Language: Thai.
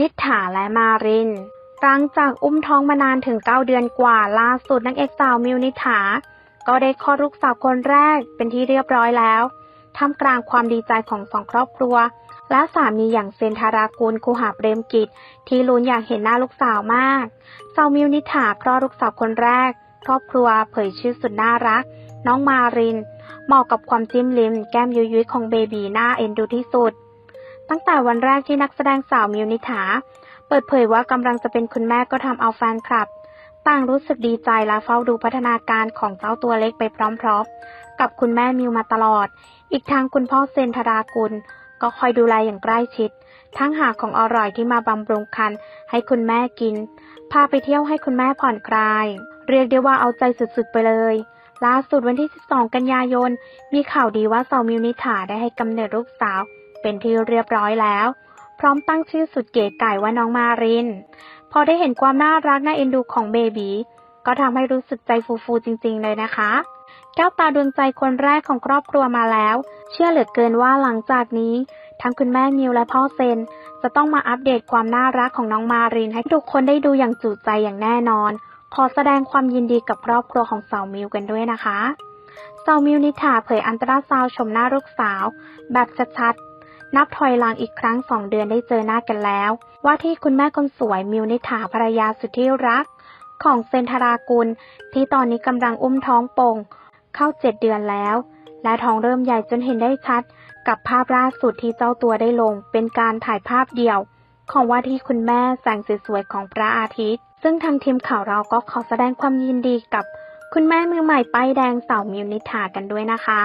นิฐาและมาริน หลังจากอุ้มท้องมานานถึง9เดือนกว่าล่าสุดนางเอกสาวมิวนิฐา ก็ได้คลอดลูกสาวคนแรกเป็นที่เรียบร้อยแล้วท่ามกลางความดีใจของสองครอบครัว และสามีอย่างเซนทารากุลคูหาเปรมกิจ ที่ลุ้นอยากเห็นหน้าลูกสาวมากสาวมิวนิฐาคลอดลูกสาวคนแรก ครอบครัวเผยชื่อสุดน่ารัก น้องมาริน เหมาะกับความจิ้มลิม แก้มยุยๆของเบบีหน้าเอ็นดูที่สุด ตั้งแต่วันแรกที่นักแสดงสาวมิวนิถา เปิดเผยว่ากำลังจะเป็นคุณแม่ก็ทำเอาแฟนคลับ ต่างรู้สึกดีใจและเฝ้าดูพัฒนาการของเจ้าตัวเล็กไปพร้อมๆ กับคุณแม่มิวมาตลอด อีกทางคุณพ่อเซนธรากุล ก็คอยดูแลอย่างใกล้ชิด ทั้งหาของอร่อยที่มาบำรุงคันให้คุณแม่กิน พาไปเที่ยวให้คุณแม่ผ่อนคลาย เรียกได้ว่าเอาใจสุดๆไปเลยล่าสุดวันที่ 12 กันยายน มีข่าวดีว่าสาวมิวนิถาได้ให้กำเนิดลูกสาว เป็นที่เรียบร้อยแล้ว พร้อมตั้งชื่อสุดเก๋ไก่ว่าน้องมาริน พอได้เห็นความน่ารักน่าเอ็นดูของเบบีก็ทำให้รู้สึกใจฟูๆจริง ๆ เลยนะคะแก้วตาดวงใจคนแรกของครอบครัวมาแล้ว เชื่อเหลือเกินว่าหลังจากนี้ ทั้งคุณแม่มิวและพ่อเซน จะต้องมาอัปเดตความน่ารักของน้องมาริน ให้ทุกคนได้ดูอย่างจุใจอย่างแน่นอน ขอแสดงความยินดีกับครอบครัวของสาวมิวกันด้วยนะคะสาวมิวนิถาเผยอันตราซาวชมหน้าลูกสาว แบบชัดๆ นับถอยหลังอีกครั้งสองเดือนได้เจอหน้ากันแล้ว ว่าที่คุณแม่คนสวยมิวนิถาภรรยาสุดที่รัก ของเซนธารากุล ที่ตอนนี้กำลังอุ้มท้องโป่งเข้าเจ็ดเดือนแล้ว และท้องเริ่มใหญ่จนเห็นได้ชัด กับภาพล่าสุดที่เจ้าตัวได้ลง เป็นการถ่ายภาพเดี่ยว ของว่าที่คุณแม่แสงสวยๆของพระอาทิตย์ ซึ่งทางทีมข่าวเราก็ขอแสดงความยินดีกับ คุณแม่มือใหม่ป้ายแดงสาวมิวนิถากันด้วยนะคะ